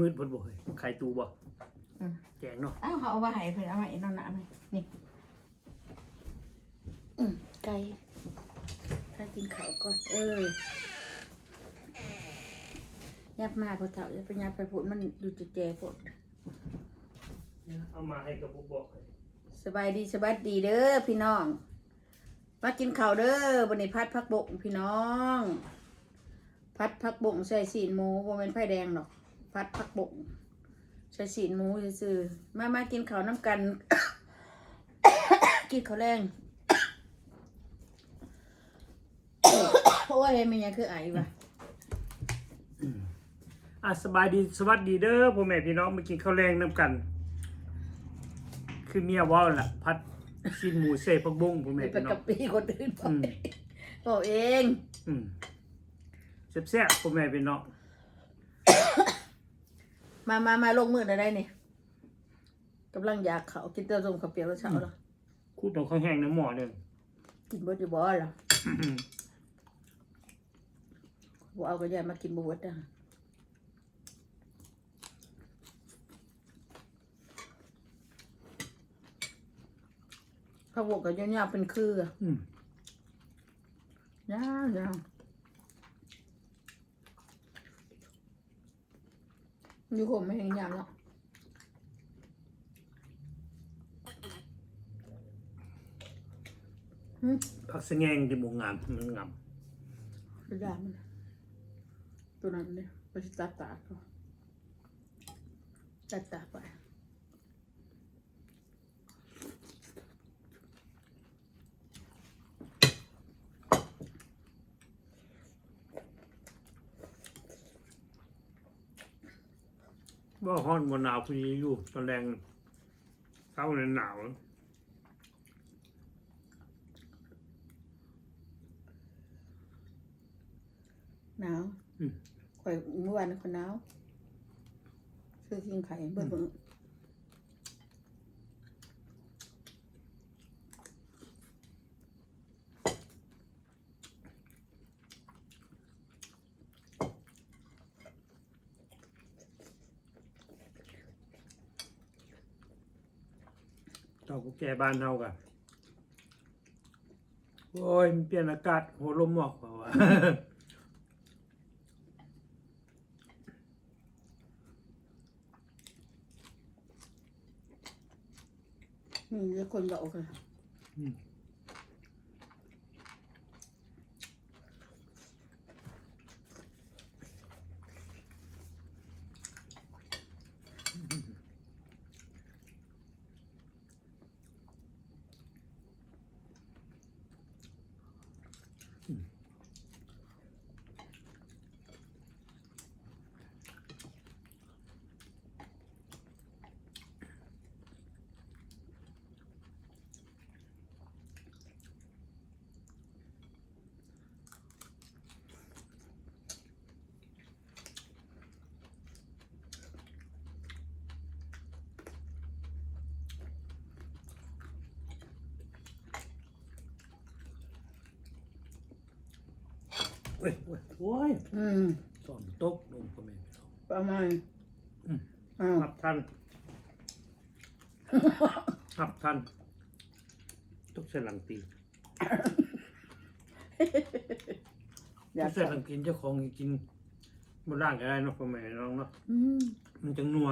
มืดบดบ่เฮ้ยไข่ตูบ่อืมแจงเนาะอ้าวเขาเอามาให้เพิ่นเอามาไอ้นอนหนาไหมนี่อืมไก่ถ้ากินข้าวก่อน เออยับมาพอเถ่าจะไปยับไปพูดมันดูจะแจพูดเอามาให้กับบุกบอกให้สบายดีสบายดีเด้อพี่น้อง มากินข้าวเด้อบันนี้พัดพักบกพี่น้อง พัดพักบกใส่สีนหมูบ่เป็นไฟแดงหรอก พัดพักบกใส่สีนหมูซื่อๆมามากินข้าวน้ำกัน กินข้าวแรงโอ้ยมันยังคือไอวะอะสบายดีสวัสดีเด้อพ่อแม่พี่น้องมากินข้าวแรงน้ำกัน คือเมียเว่าล่ะ พัดชิ้นหมูเสพักบงพ่อแม่ไปพี่น้อกังบปีคนอื่นบออืกมบอกเองอืมแซ่บๆพ่อแม่พี่น้อง มามามาลงมือได้เนี่ยกำลังอยากเขากินเต้าส้มข้าวเปียกแล้วเช้าแล้วคูดตรงข้าวแห้งในหม้อหนึงกินเบดอยู่บ่ล่ะบ่เอาก็อย่ามากินบ่เบดอะข้าวบกกับยาวๆเป็นคืออะอืมยาว อยู่ผมไม่เห็นยาวแล้วผักสะแงงที่หมูงามมันงามกระดาษมันตัวนั้นเนี่ยไปตัดตากก่อนตัดตากไป ว่าฮ้อนบนหนาวพอดีอยู่ตอนแรงเช้าในหนาวหนาวอืมข่อยเมื่อวานนคนหนาวซื้อกินไข่เบิ่งเบิ่ง เต่ากุ แกบ้านเฮากันโอ้ยมันเปลี่ยนอากาศหัวลมหมอกเปล่าวะมีแต่คนบอกกัน อืม โอ้ยโอ้ยโอ้ยอืม สอนตกลงพ่อแม่พี่น้องประมาณอืม อ้าวหับทันหับทันตกใส่หลังตีอยาตกกใส่หลังกินเจ้าของกินบนร่างก็ได้เนาะพ่อแม่พี่น้องเนาะอืมมันจังนัว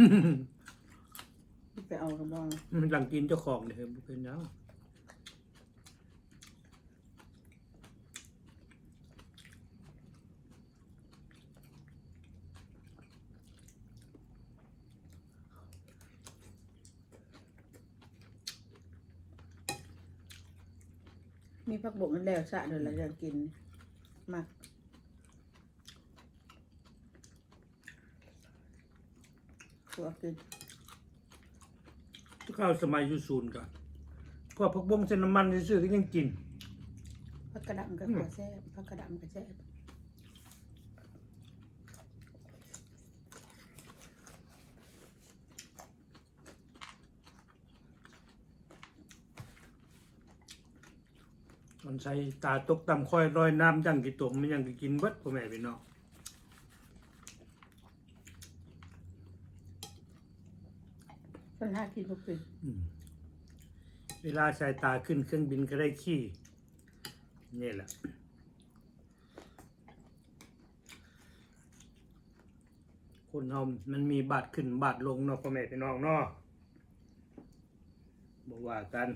อืมไปเอากระบองมันหลังกินเจ้าของเนี่ยบุเป็นแล้ว มีผักบกนั่นแล้วสะเดี๋ยวเราจะกินมากตัวกินทุกข้าวสมัยอยูศูนย์กันก็พักบงเส้นน้ำมันซื่อๆก็ยังกิน ผักกระดำกับอืมหัวแซ่บผักกระดำกับแซ่บ ใช่ตาตกต่ำค่อยร้อยน้ำยังกี่ตัวมันยังกินเบิดพ่อแม่พี่น้องคนหากินบ่เนอืเวลาสายตาขึ้นเครื่องบินก็ได้ขี้นี่แหละคนเฮามันมีบาดขึ้นบาดลงเนาะพ่อแม่พี่น้องเนาะบ่ว่ากัน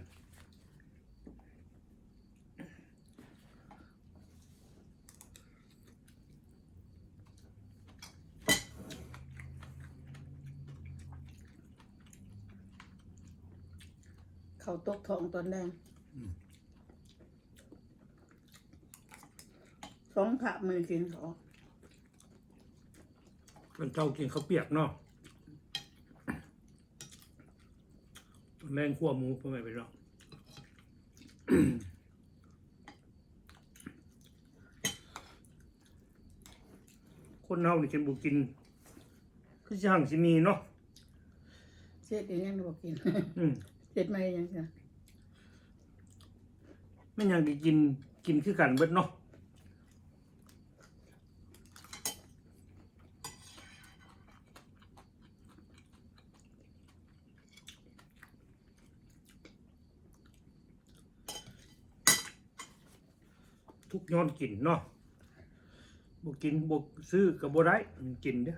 เขาตกท้องตอนแดงสองผักมือกินเขามันเจ้ากินข้าวเปียกเนาะแมงขั่วหมูพ่อแม่พี่น้องคนเฮานี่กินบุกิน คือสิหังสิมีเนาะ เสียดอีกยังบ่กิน อืม เสียดมายังจ้ะไม่ยังได้กินกินคือกันเบิดเนาะทุกย้อนกินเนาะบ่กินบ่ซื้อก็บ่ได้มันกินเด้อ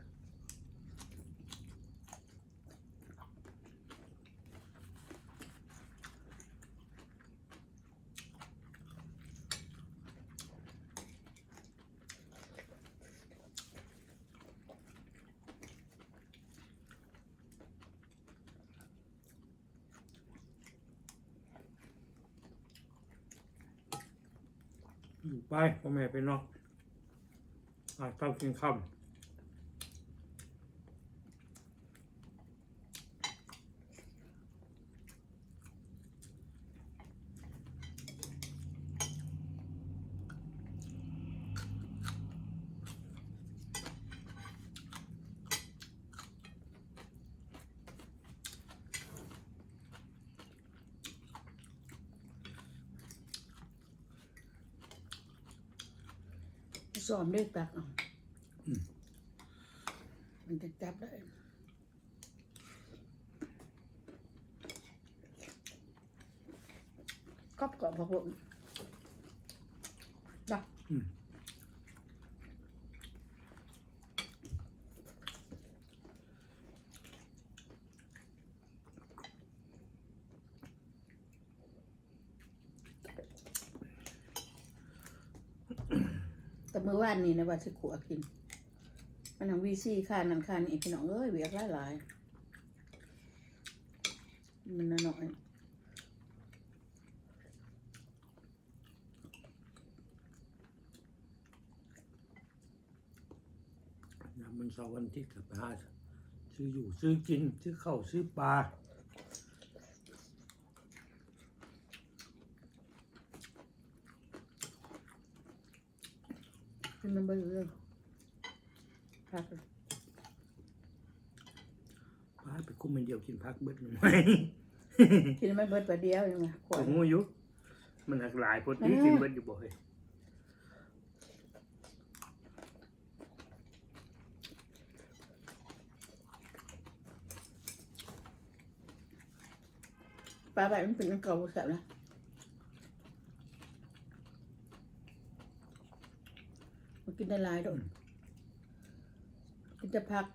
ไปพ่อแม่ไปเนาะอาต้องกินข้าว สอมด้วยตักเอามันจะจับได้กรอบกรอบพอผมดักอืมแต่านนี้นะว่าสิขัวกิน มันทางวีซีค่านั่นค่านี่พี่น้องเอ้ยเวียกหลายหลายมันน้อยยามมันเสาร์วันที่กับไปหาซื้ออยู่ซื้อกิน ซื้อข้าวซื้อปลา ๆกินมันเบื่อเลยพักเลยปลาไปคุ้มมันเดียวกินพักเบิดมันไหมกินมันเบิดประเดียวยังไงขวผดมงูอยู่มันหักหลายพอดีกินเบิดอยู่บ่เฮ้ยปลาแบบมันเป็นน้ำเกลือแสบนะ นกินได้หลายด้วยกินจะพัก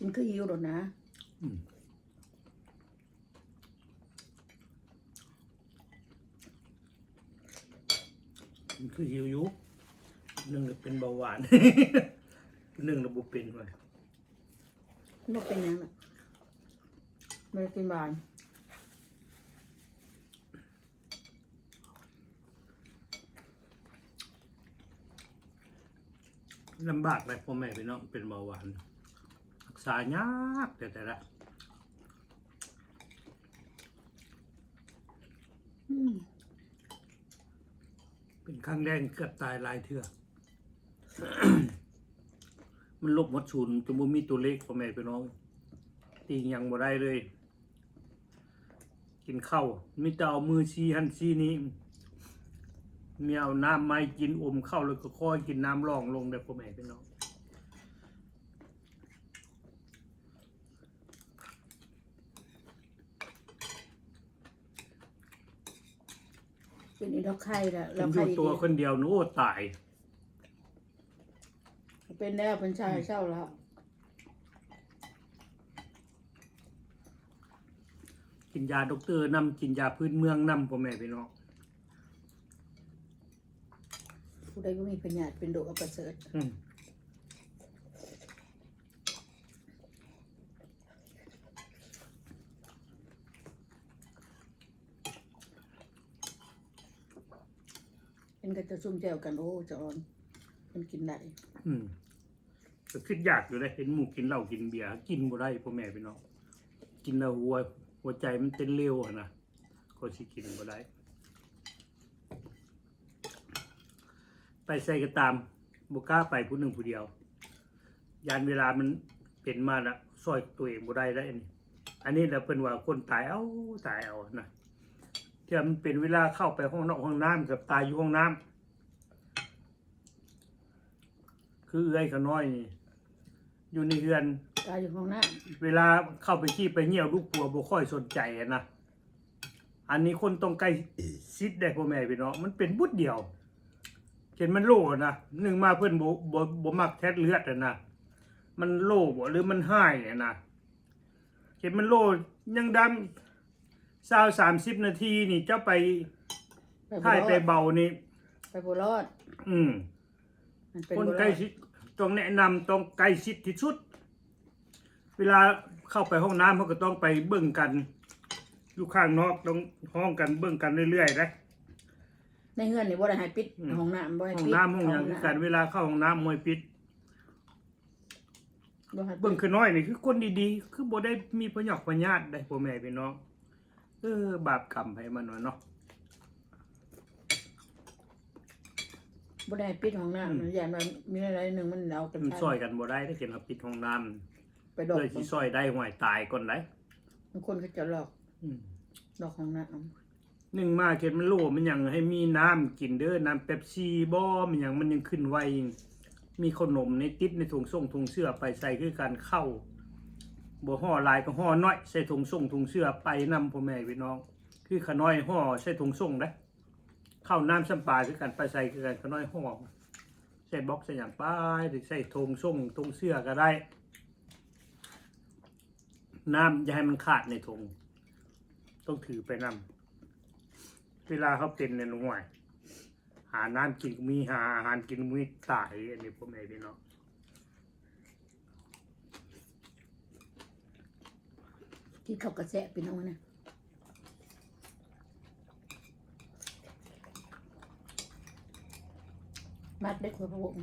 มันคือหิวหรอกนะอืมมันคือหิวอยู่หนึ่งก็เป็นเบาหวานห นึ่งระบบเป็นไว้มันเป็นหยังไงไม่ได้กินบานลำบากไปพ่อแม่พี่น้องเป็นเบาหวานรักษายากแต่แต่ละอืมเป็นครั้งแรกเกือบตายหลายเทื่อ มันลบหมดศูนย์จนบ่มีตัวเลขพ่อแม่พี่น้องตีหยังบ่ได้เลย กินข้าวมีแต่เอามือชี้หันชี้นี้มีเอาน้ำไม้กินอมข้าวแล้วก็ค่อยกินน้ำรองลงได้พ่อแม่พี่น้องเป็นอีดอกไข่ละเราอไข่ยู่ตัวคนเดียวนู้ตาย เป็นแล้วเป็นชายเช่าแล้วกินยาด็อกเตอร์นำกินยาพื้นเมืองนำพ่อแม่พี่น้องผู้ใดก็มีปัญญาเป็นโรคอัปเสริฐอืมเป็นก็จะซุ่มแจวกันโอ้จะอ่อน มันกินได้อืมก็คิดยากอยู่เลยเห็นหมูกินเหล้ากินเบียร์กินบ่ได้พ่อแม่พี่น้องกินแล้วหัวหัวใจมันเต้นเร็วอะนะก็สิกินบ่ได้ไปใส่ก็ตามบ่กล้าไปผู้หนึ่งผู้เดียวยานเวลามันเป็นมาละซอยตัวเองบ่ได้แล้วอันนี้อันนี้แหละเพิ่นว่าคนตายเอาตายเอานะเที่ยมันเป็นเวลาเข้าไปห้องนอกห้องน้ำกับตายอยู่ห้องน้ำ คือเอื้อยเขาน้อยนี่อยู่ในเรือน ตายอยู่ห้องน้เวลาเข้าไปขี้ไปเหี่ยวลูกปัวบ่ค่อยสนใจอะนะ อันนี้คนต้องใกล้ชิดได้พ่อแม่พี่น้องมันเป็นบุดเดียวเห็นมันโลนะหนึ่งมาเพื่อนบ่บ่บ่มักแทดเลือดอะนะมันโลบ่หรือมันห้ายอะนะเห็นมันโลยังดำสาวสามสิบนาทีนี่เจ้าไปำไปบ่ถ่ายรอไปดเบานี่ ไปบ่รอดอืม มันเป็นคนบ่รใกล้อดชิด ต้องแนะนำต้องใกล้ชิดที่สุด เวลาเข้าไปห้องน้ำเขาก็ต้องไปเบิ่งกัน อยู่ข้างนอกต้องห้องกันเบิ่งกันเรื่อยๆนะ ในเฮือนนี่บ่ได้ให้ปิดอืม ห้องน้ำบ่ให้ห้องปิดน้ำห้องอย่างคือกันเวลาเข้าห้องน้ำมวยปิด บ่ให้ปิดเบิ่งคือน้อยนี่คือคนดีๆ คือบ่ได้มีประโยชน์ประญาติได้พ่อแม่พี่น้อง เออบาปกรรมให้มันว่าเนาะ บ่ได้ให้ปิดห้องน้ำมันอย่างว่ามีอะไรหนึ่งมันเอากันมันไปซอยกันบ่ได้ถ้าเกิดเราปิดห้องน้ำไปดอกเพื่อสิซอยได้ห่วยตายก่อนได้บางคนก็จะหลอกอืมดอกห้องน้หนึ่งมาเข็ดมันโลมันยังให้มีน้ำกินเด้อน้ำเป๊ปซี่บ่มันยังมันยังขึ้นไวมีขนมในติดในถุงส่งถุงเสื้อไปใส่คือการเข้าบ่ห่อหลายก็ห่อน้อยใส่ถุงส่งถุงเสื้อไปนำพ่อแม่พี่น้อง คือขน้อยห่อใส่ถุงส่งได้ เข้าน้ำสัมปลาคือกันไปใส่คือกันขน้อยห่องใส่บล็อกใส่อย่างป้ายหรือใส่ถุงส่งถุงเสื้อก็ได้ น้ำอย่าให้มันขาดในถุงต้องถือไปนำเวลาเขาเป็นในหน่วย หาน้ำกินมีหาอาหารกินมีตายอันนี้พ่อแม่พี่น้องำที่เขากระแสะพี่น้องนะ มัดได้ขวดพะวง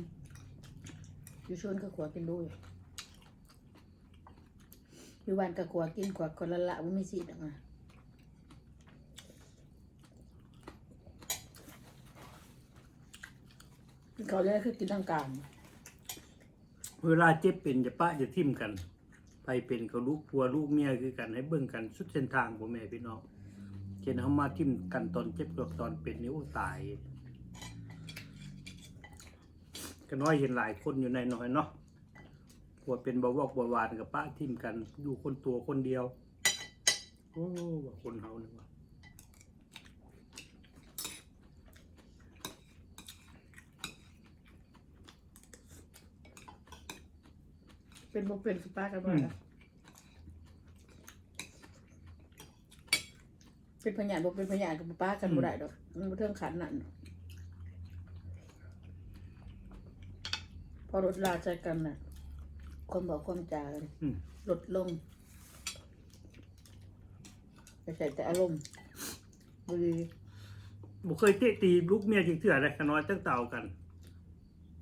อยู่ชวนก็ขวดกินด้วยอยู่วันก็ขวดกินขวดคนละละว่าไม่สิดอกนะกินเขาวเลยคือกินทางการเวลาเจ็บเป็นจะปะจะทิ่มกันไปเป็นกับลูกผัวลูกเมียคือกันให้เบิ่งกันสุดเส้นทางพ่อแม่พี่น้องเช่นเขามาทิ่มกันตอนเจ็บกับตอนเป็นนี่โอ้ตาย ก็น้อยเห็นหลายคนอยู่ในน้อยเนาะผัวเป็นเบาหวอกเบาหวานกับป้าทิ่มกันอยู่คนตัวคนเดียว โอ้ว่าคนเฮานี่ว่าเป็นบ่เป็นสปากันบ่ล่ะเป็นพยานบ่เป็นพยานกับป้ากันบ่ได้ดอกมันบ่เทิงขันนั่น พอรถลาใจกันน่ะความบอกความจากันอืม ลดลงไปใส่แต่อารมณ์บ่ดีบ่เคยเตะตีลูกเมียจริงเถื่อเลยขน้อยตั้งเต่ากัน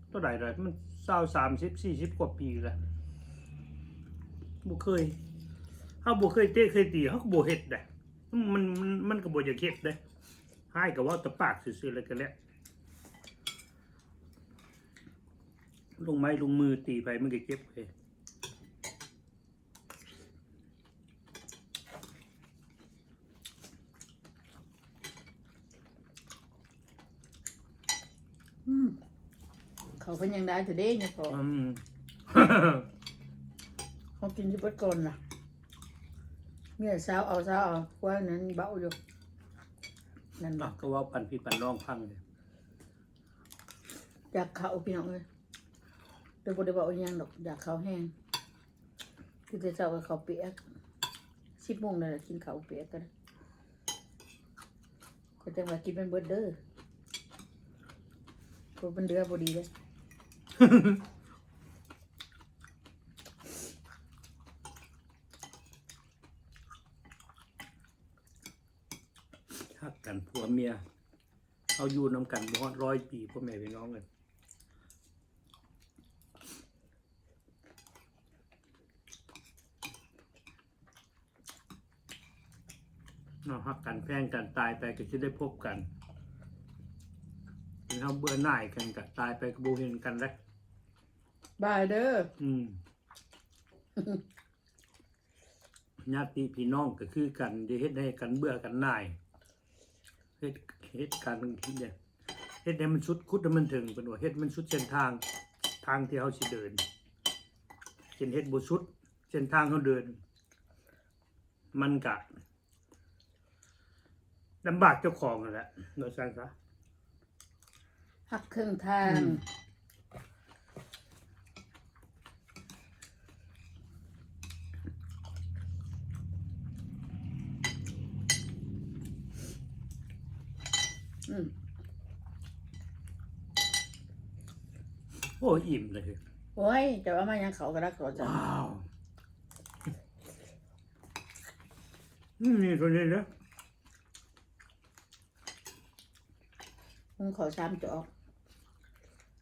เท่าไหร่เลยมันเศร้าสามสิบสี่สิบกว่าปีแล้วบ่เคยเขาบ่เคยเตะเคยตีเขาก็บ่เฮ็ดได้มันมันมันก็บ่อยากเฮ็ดได้ให้ก็เว่าแตะปากซื่อๆแล้วก็แล้ว ลงไม้ลงมือตีไปมันก็เก็บเปยเขาเป็นยังได้จะเด้เนี่ยพออเขากินยี่บัดก่อนนะเมียสาวเอาสาวเอาว่านั้นเบาอยู่นั่นบออะก็ว่าปันพี่ปันร้องพังเลย อยากเขาวพี่น้องเลย เดี๋ยวบ่ได้บอกอีหยังดอกอยากเขาแห้งคือจะเช้ากับเขาเปียกสิบโมงนั่นแหละกินเขาเปียกกันก็จังว่ากินเป็นเบิดเด้อก็เป็นเดือบดีเลยฮักกันผัวเมีย เอาอยู่นำกันบ่ฮอดร้อยปีพ่อแม่พี่น้องเล เนาะฮักกันแพงกันตายไปก็จะได้พบกันถึงเขาเบื่อหน่ายกันก็ตายไปก็บ่เห็นกันแล้วบายเด้ออืมญาติพี่น้องก็คือกันจะเฮ็ดให้กันเบื่อกันหน่ายเฮ็ดเฮ็ดการเนี่ยเฮ็ดให้มันชุดคุดให้มันถึงเป็นว่าเฮ็ดมันชุดเส้นทางทางที่เขาสิเดินเช่นเฮ็ดบ่ชุดเส้นทางเขาเดิน มันกะ ลำบากเจ้าของนั่นแหละโดยสร้างซะหักครึ่งทางอืม อืมโอ้ยอิ่มเลย โอ้ยจะว่ามายังเขาก็รักเขาจ้ะว้าว อืมนี่ตัวนี้นะ มึงขอสามจอก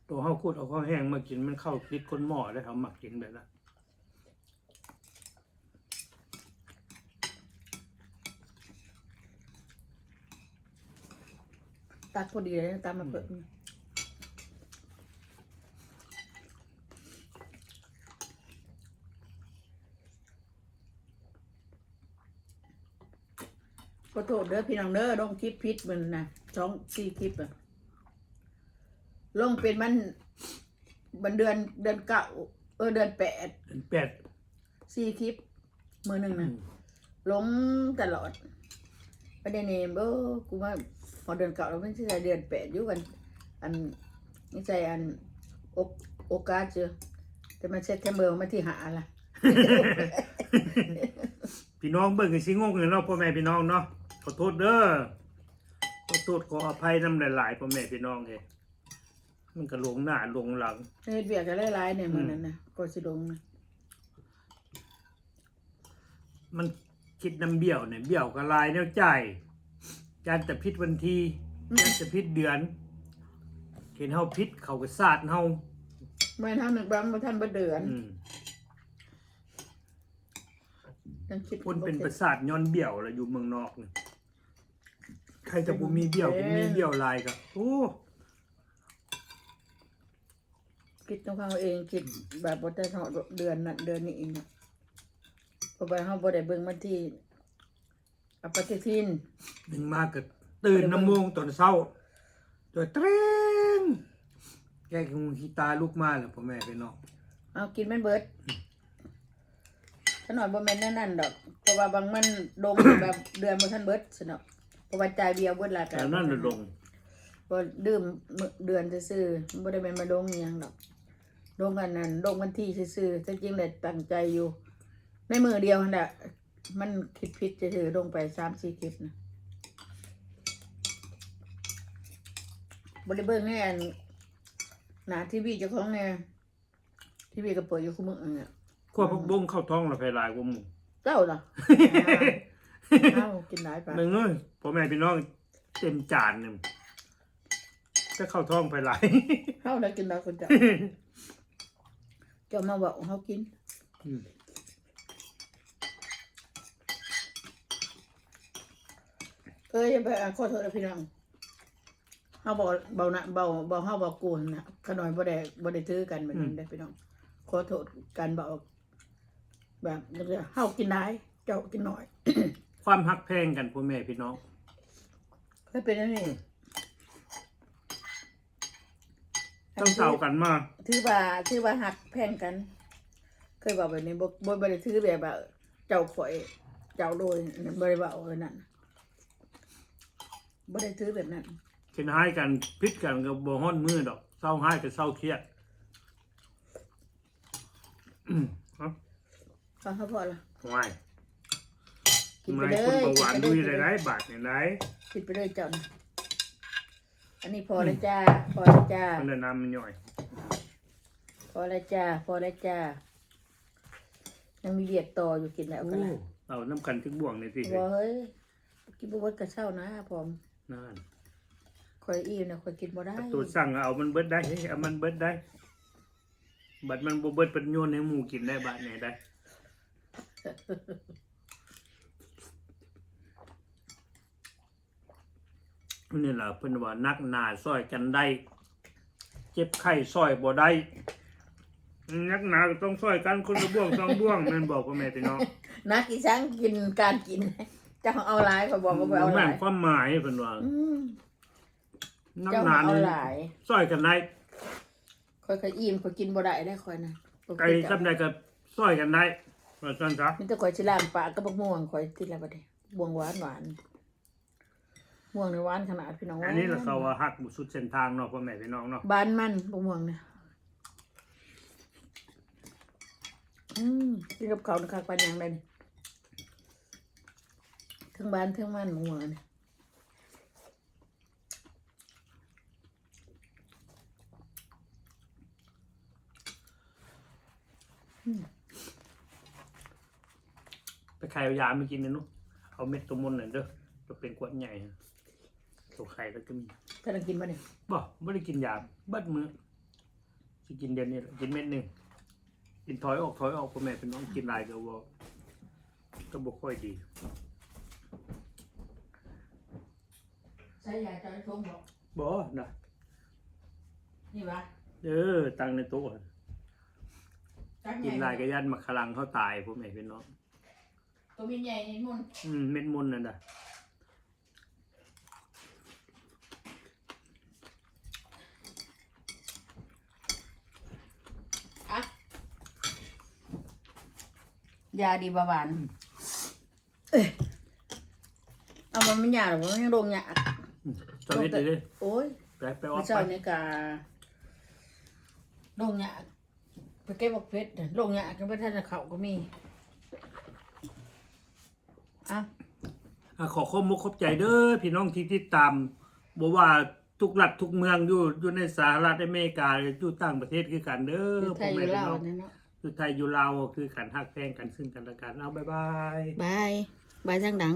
ตัวข้าวคุดเอาข้าวแห้งมากินมันเข้าติดคนหม้อได้เขาหมักกินแบบนั้นตักพอดีเลยนะตามมาเปิดขอโทษเด้อพี่น้องเด้อลงคลิปพิษมันนะสองสี่คลิปอะ ลงเป็นมันมันเดือนเดือนเก้าเออเดือนแปดเป็นเป็ดสี่คลิป มือหนึ่งอืนะมลงตลอดประเด็นนี้เออกูว่าพอเดือนเก่าเราไม่ใช่เดือนแปดอยู่กันอันไม่ใช่อันโอกโอกาสเจอแต่มันเช็ดแค่เบอร์มาที่หาล่ะ พี่น้องเบิ่งกันสิงงเลยเนาะพ่อแม่พี่น้องเนาะขอโทษเด้อขอโทษขออภัยน้ำหลายๆพ่อแม่พี่น้องเลย มันก็หลงหน้าหลงหลัง เฮ็ดเบียกกันหลายๆเนี่ยมือนั้นนะก็สิลงนะมันคิดน้ำเบี้ยวเนี่ยเบี้ยวก็ลายแนวใจายการจะพิษวันทีการจะพิษเดือนเห็นเฮาพิษเขาก็สาดเฮาเมื่อท่านหนึ่งบางเมื่อท่านบ่เดือนอืมยังคิดคนเป็นประสาทย้อนเบี้ยวแล้วอยู่เมืองนอกเนี่ยใครจะบ่มีเบี้ยวบ่มีเบี้ยวลายก็โอ้ คิดของเขาเองคิดแบบบ่ได้ทอดเดือนนั้นเดือนนี้อีกนะเพราะว่าเฮาบ่ได้เบิ่งมันที่อปฏิทินดึงมาก็ตื่นน้ำโมงตอนเช้าตัวเตรงแกคงขี้ตาลูกมาแล้วพ่อแม่พี่น้องเอากินแม่นเบิดขนอยบ่แม่นแนั่นนั่นดอกเพราะว่าบางมันดงแบบเดือนบ่ทันเบิดสนอกเพราะว่าจ่ายเบียร์เบิดหลายแต่นั่นน่ะลงบ่ดื่มมื้อเดือนซื่อๆบ่ได้แม่นมาดงอิหยังดอก ดงกันนั้นดงวันที่ซื่อๆแต่จริงได้ตั้งใจอยู่ ในมือเดียวนั่นแหละมันคิดผิดจะถือลงไป3-4คลิปนะบ่ได้เบิ่งแน่อันหน้าทีวีเจ้าของแน่ทีวีก็เปิดอยู่คุมื้อเนี่ยขั้วพักบงเข้าท้องและไปหลายกว่าหมู่เจ้าเหรอเอ้ากินหลายปะมึงเอ้ยพ่อแม่พี่น้องเต็มจานหนึงจะเข้าท้องไปหลาย เข้าแล้วกินหลายคนเจ้าเจ้ามาบอกเขากินอืมเอ้ยอย่าไปอะขอโทษนะพี่น้องเขาบอกเบานะเบาเบาเขาบอกกูหั่นนะขน่อยบ่ได้บ่ได้ถือกันแบบนี้ได้อพี่น้องขอโทษกันบอกแบบเดี๋ยวเฮากินหลายเจ้ากินน้อย ความฮักแพงกันพ่อแม่พี่น้องเคยเป็นอันนี้ ต้องเต่ากันมาถือว่าถือว่าหักแพงกัน เคยบอกแบบนี้บ่บ่บ่ได้ถือแบบว่าเจ้าข่อย เจ้าโดยนั่นบ่ได้ว่าเอาอันนั้นบ่ได้ถือแบบนั้นเช่นให้กันพิษกันกับบ่ฮ้อนมือดอกเศร้าให้กับเศร้าเครียดอืมเอ้าฟังเขาพอละว่ายกินไปไม่เลยคนเบาหวานกิดุนยไปได้เลยไรบาทเนี่ยไรกินไปเลยเจ้านะ อันนี้พอแล้วจ้า พอแล้วจ้า มันจะนำมันย่อยพอแล้วจ้า พอแล้วจ้า ยังมีเวียดต่ออยู่กินแล้วกันละเอาน้ำกันทึกบ่วงนี่สิบ่เฮ้ยกินบ่เบิดกระเช้านะพร้อมนั่นข่อยอิ่มนะข่อยกินบ่ได้ตัวสั่งเอามันเบิดได้เฮ้ยเอามันเบิดได้ บัดมันบ่เบิดเป็นโยนให้หมูกินได้บาดไหนได้ นี่แหละเพิ่นว่านักหนาซอยกันได้ เจ็บไข้ซอยบ่ได้นักหนาก็ต้องซอยกันคนละบ่วงสองบ่วงแม่นบอกพ่อแม่พี่น้องนักอีสังกินการกินเจ้าเอาหลายข่อยบอกว่าบ่เอาหแม่ลานยความหมายเพิ่นว่าอืมนักเจ้าหนาเอานี่หลายซอยกันได้ข่อยเคยอิ่มข่อยกินบ่ได้ได้ข่อยนะข่อยไก่กินซำใดก็ซอยกันได้ว่าซั่นซะมีแต่ข่อยสิล้างปากกับบักม่วงข่อยติดแล้วบัดนี้บวงหวานหวาน ม่วงนี่หวานขนาดพี่น้องอันนี้แหละเขาว่าฮักบ่สุดเส้นทางเนาะพ่อแม่พี่น้องเนาะบานมันบักม่วงเนี่ยอืมกินกับข้าวนะครับปานยังได้นี่ทั้งบานทั้งมันบักม่วงอันนี่ไปไข่เอายามากินนะนุเอาเม็ดตัวมนน่ะเด้อตัวเป็นขวดใหญ่อะ ตัวไข่แล้วก็มีกำลังกินบ่เนี่ยบ่ไม่ได้กินยาเบัดมือสิกินเดือนนี้แหละกินเม็ดหนึ่งกินถอยออกถอยออกพ่อแม่เป็นน้องกินหลายก็บ่ก็บ่ค่อยดีใช้ยาจอยทงบอกบ่นะนี่วะเออตังในโต๊ะจักกินหลายใหก็ญ่ยันมาคลังเขาตายพ่อแม่เป็นน้องตัวมีใหญ่นี่มุ่นอืมเม็ดมนนั่นน่ะอะ ยาดีเบาหวานเอ้ยเอามันไม่ยากหรอกมันยังลงยากอืมตอนนี้ดีเลยโอ้ยไปไปออเมื่กอเช้าไปนี่กาลงยากไปเก็บบอกเพชรน่ะลงยากกันไปท่านจะเขาก็มีอะอะขอขอบมุกขอบใจเด้อพี่น้องที่ติดตามบอกว่าทุกรัฐทุกเมืองอยู่อยู่ในสหรัฐอเมริกาอยู่ต่างประเทศคือกันเด้ออยู่ไทยอยู่ลาวนี่เนาะ อยู่ไทยอยู่ลาวคือขันทักแพงกันซึ่งกันและกันเอาบ๊ายบาย บาย บายจังดัง